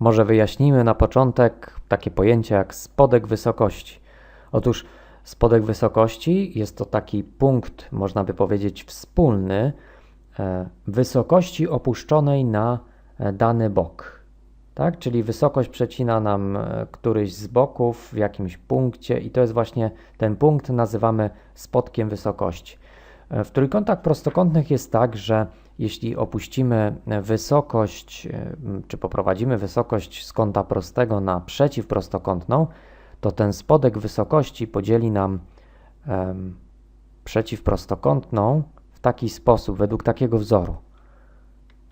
Może wyjaśnijmy na początek takie pojęcie jak spodek wysokości. Otóż spodek wysokości jest to taki punkt, można by powiedzieć, wspólny e, wysokości opuszczonej na e, dany bok. Tak? Czyli wysokość przecina nam e, któryś z boków w jakimś punkcie, i to jest właśnie ten punkt, nazywamy spodkiem wysokości. E, W trójkątach prostokątnych jest tak, że jeśli opuścimy wysokość, e, czy poprowadzimy wysokość z kąta prostego na przeciwprostokątną, to ten spodek wysokości podzieli nam em, przeciwprostokątną w taki sposób, według takiego wzoru.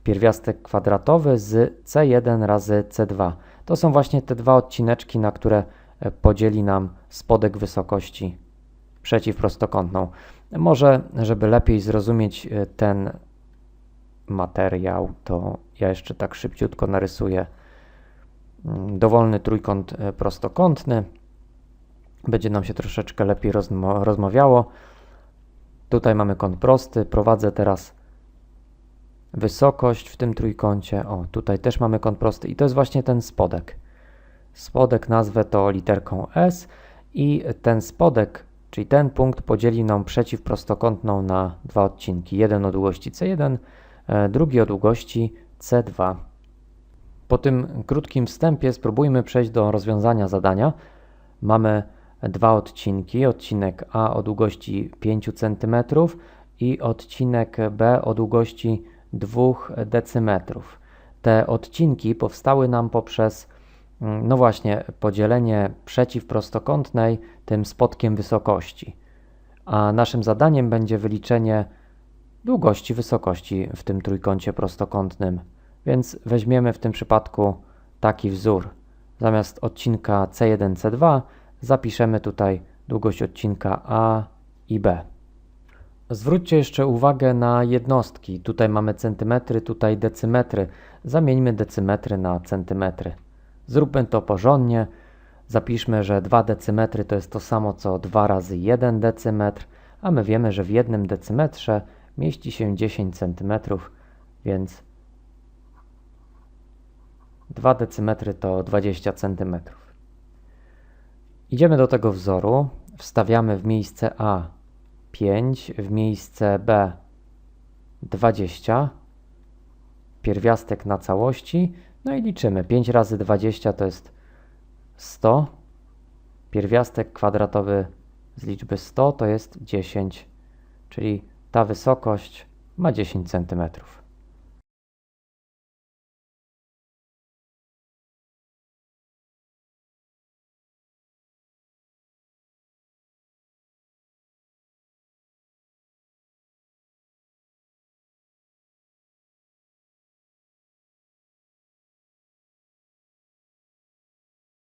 Pierwiastek kwadratowy z C1 razy C2. To są właśnie te dwa odcineczki, na które e, podzieli nam spodek wysokości przeciwprostokątną. Może, żeby lepiej zrozumieć e, ten materiał, to ja jeszcze tak szybciutko narysuję mm, dowolny trójkąt e, prostokątny. Będzie nam się troszeczkę lepiej rozmo- rozmawiało. Tutaj mamy kąt prosty. Prowadzę teraz wysokość w tym trójkącie. O, tutaj też mamy kąt prosty i to jest właśnie ten spodek. Spodek nazwę to literką S i ten spodek, czyli ten punkt podzieli nam przeciwprostokątną na dwa odcinki. Jeden o długości C1, e, drugi o długości C2. Po tym krótkim wstępie spróbujmy przejść do rozwiązania zadania. Mamy dwa odcinki, odcinek A o długości 5 cm i odcinek B o długości 2 decymetrów. Te odcinki powstały nam poprzez, no właśnie, podzielenie przeciwprostokątnej tym spodkiem wysokości. A naszym zadaniem będzie wyliczenie długości wysokości w tym trójkącie prostokątnym. Więc weźmiemy w tym przypadku taki wzór. Zamiast odcinka C1, C2 zapiszemy tutaj długość odcinka A i B. Zwróćcie jeszcze uwagę na jednostki. Tutaj mamy centymetry, tutaj decymetry. Zamieńmy decymetry na centymetry. Zróbmy to porządnie. Zapiszmy, że 2 decymetry to jest to samo co 2 razy 1 decymetr, a my wiemy, że w jednym decymetrze mieści się 10 centymetrów, więc 2 decymetry to 20 centymetrów. Idziemy do tego wzoru, wstawiamy w miejsce A 5, w miejsce B 20, pierwiastek na całości, no i liczymy. 5 razy 20 to jest 100, pierwiastek kwadratowy z liczby 100 to jest 10, czyli ta wysokość ma 10 centymetrów.